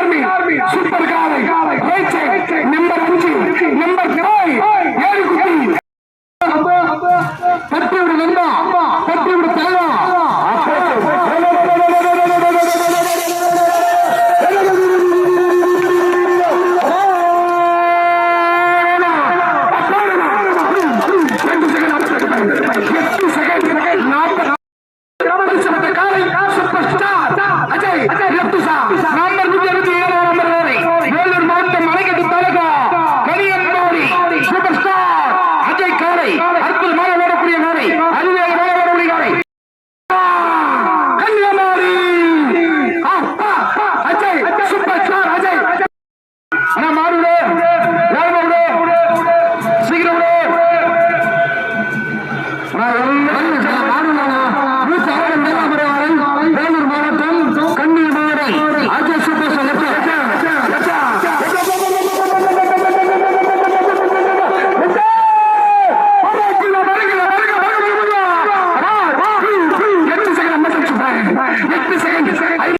army super காலை number அஞ்சு number ஏழு குட்டி தட்டியோட நண்பா